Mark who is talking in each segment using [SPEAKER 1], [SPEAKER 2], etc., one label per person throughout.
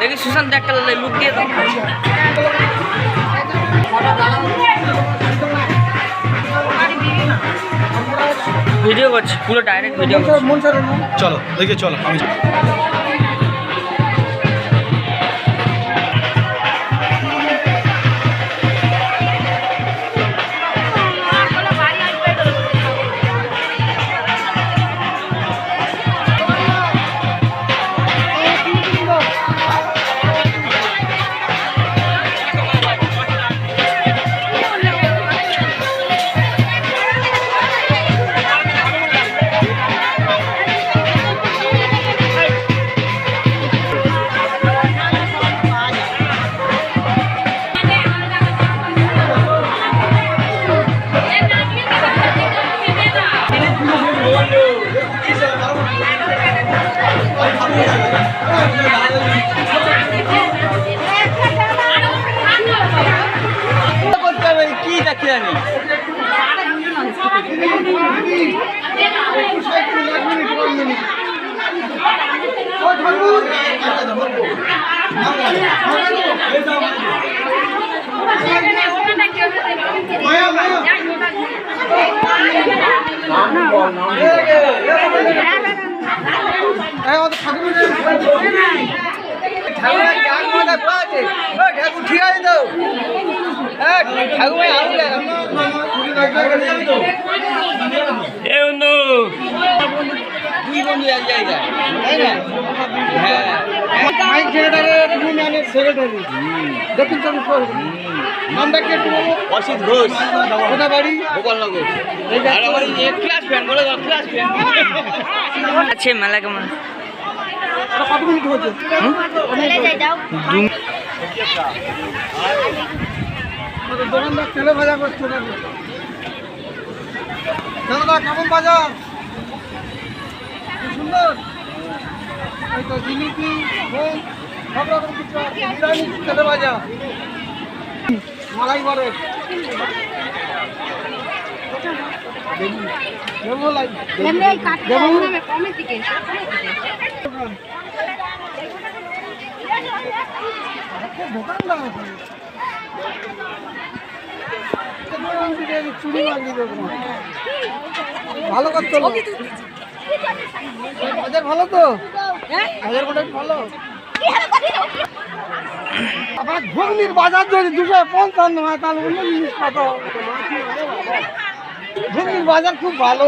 [SPEAKER 1] দেখি সুশান্ত একটা লুক দিয়ে দাও। ভিডিও করছি পুরো ডাইরেক্ট ভিডিও
[SPEAKER 2] চলো দেখে চলো আমি
[SPEAKER 1] কি দেখি আমি এ বন্ধু। দুই বন্ধু এক জায়গায় তাই না? হ্যাঁ।
[SPEAKER 3] মাইক সেক্রেটারি ইউনিয়নের সেক্রেটারি। দক্ষিণ চব্বিশ পরগনা নামটা কি একটু বলো।
[SPEAKER 1] অসিত ঘোষ।
[SPEAKER 3] কোথা বাড়ি?
[SPEAKER 1] গোপালনগর। আছে মেলা কেমন
[SPEAKER 3] কেমন বাজার সুন্দর এই তো জিলিপি সব রকম কিছু নিরামিষ তেলে ভাজা মালাই বরে ভালো করতো বাজার ভালো তো বাজার মোটামুটি ভালো আবার ঘুগনির বাজার যদি দুশো পঞ্চান্ন হয়, তাহলে অন্য জিনিস কত বাজার খুব ভালো।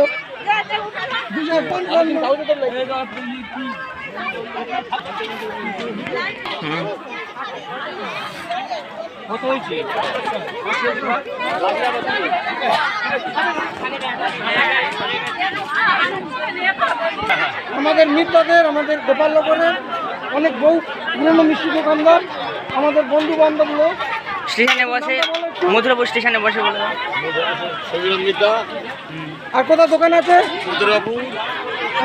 [SPEAKER 3] আমাদের মিত্রদের আমাদের গোপালনগরের অনেক বহু পুরনো মিষ্টি দোকানদার, আমাদের বন্ধু বান্ধব লোক।
[SPEAKER 1] স্টেশনে বসে মথুরাপুর স্টেশনে বসে বলে
[SPEAKER 3] আর কোথায় দোকান আছে?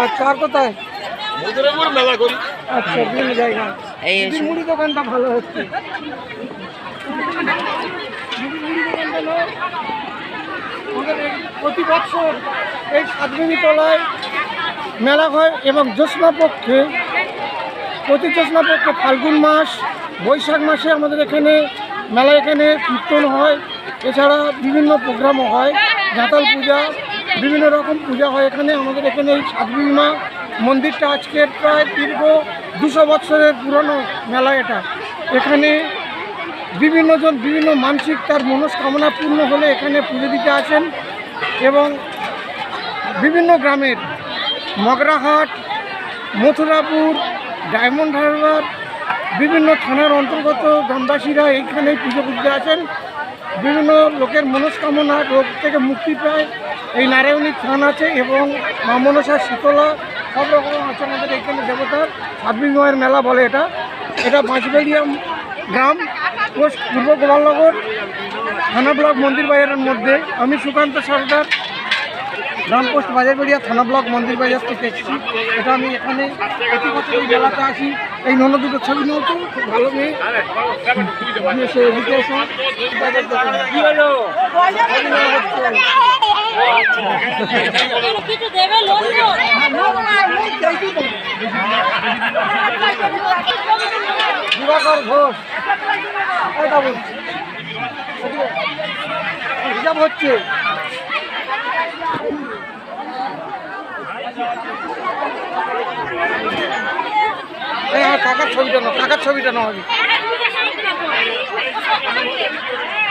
[SPEAKER 3] আচ্ছা আর কোথায়? আচ্ছা বিভিন্ন জায়গায়
[SPEAKER 1] এই
[SPEAKER 3] মুড়ি দোকানটা ভালো হচ্ছে। মুড়ি দোকানটা নয়, আমাদের এই প্রতি বছর এই তলায় মেলা হয় এবং জ্যোৎস্না পক্ষে প্রতি জ্যোৎস্না পক্ষে ফাল্গুন মাস বৈশাখ মাসে আমাদের এখানে মেলা এখানে কীর্তন হয়, এছাড়া বিভিন্ন প্রোগ্রামও হয় জাতাল পূজা, বিভিন্ন রকম পূজা হয় এখানে। আমাদের এখানে এই সাতমিনি মা মন্দিরটা আজকের প্রায় দীর্ঘ দুশো বছরের পুরনো মেলা এটা। এখানে বিভিন্ন জন, বিভিন্ন মানসিক তার মনস্কামনা পূর্ণ হলে এখানে পুজো দিতে আসেন এবং বিভিন্ন গ্রামের মগরাহাট, মথুরাপুর, ডায়মন্ড হারবার বিভিন্ন থানার অন্তর্গত গ্রামবাসীরা এইখানে পুজো করতে আসেন। বিভিন্ন লোকের মনস্কামনা রোগ থেকে মুক্তি পায়। এই নারায়ণী থান আছে এবং মা মনসা শীতলা, সব রকম আছে আমাদের এখানে দেবতার ছাব্বিশ মায়ের মেলা বলে এটা। এটা বাঁশবেড়িয়াম গ্রাম পূর্ব গোপালনগর, থানা ব্লক মন্দির বাজারের মধ্যে। আমি সুকান্ত সরকার গ্রাম পোস্ট বাজারবেড়িয়া থানা ব্লক মন্দির বাজার থেকে এসেছি। এটা আমি এখানে প্রতি বছর এই মেলাতে আসি। এই নন দুটো ছবি নিয়েছি খুব ভালো মেয়ে। দিবাকর ঘোষ। এটা বলছি। হিসাব হচ্ছে কাকার ছবিটা নাও কাকার ছবিটা নাও আগে।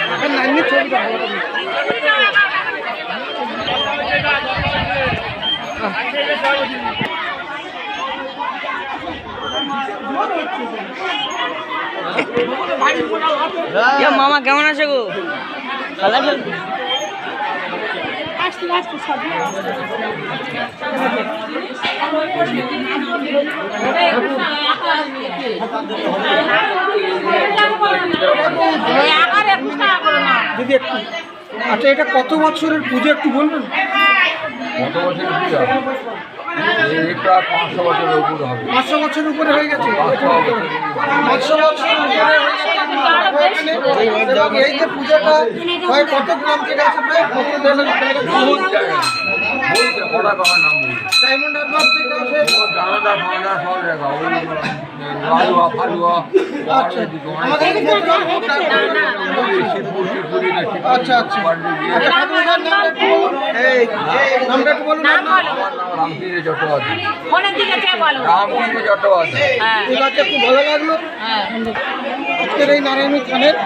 [SPEAKER 3] কাকার নাইনির ছবিটা নাও
[SPEAKER 1] মামা কেমন আছে গো? ভালো আছে
[SPEAKER 3] দিদি একটু। আচ্ছা এটা কত বছরের পুজো একটু বলবেন?
[SPEAKER 4] কত বছর পূজা? এই পাঁচশো বছরের উপর হবে।
[SPEAKER 3] পাঁচশো বছর উপরে হয়ে গেছে? পাঁচশো বছর উপরে এই যে পুজোটা হয় কত গ্রাম থেকে আছে প্রায় কত ডায়মন্ড ডায়মন্ড থেকে আছে। আচ্ছা। আচ্ছা আচ্ছা। আচ্ছা নামটা একটু বলুন
[SPEAKER 4] রামকৃষ্ণ চট্টোপাধ্যায়
[SPEAKER 5] হ্যাঁ।
[SPEAKER 3] ঠিক আছে খুব ভালো লাগল।
[SPEAKER 5] হ্যাঁ।
[SPEAKER 3] আজকের এই নারায়ণী থানের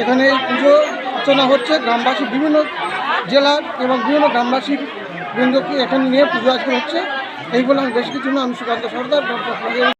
[SPEAKER 3] এখানে এই পুজো অর্চনা হচ্ছে। গ্রামবাসী বিভিন্ন জেলার এবং বিভিন্ন গ্রামবাসীর বৃন্দকে এখানে নিয়ে পুজো আজকে হচ্ছে। এই বলে আমি বেশ কিছু না আমি সুকান্ত সর্দার ডক্টর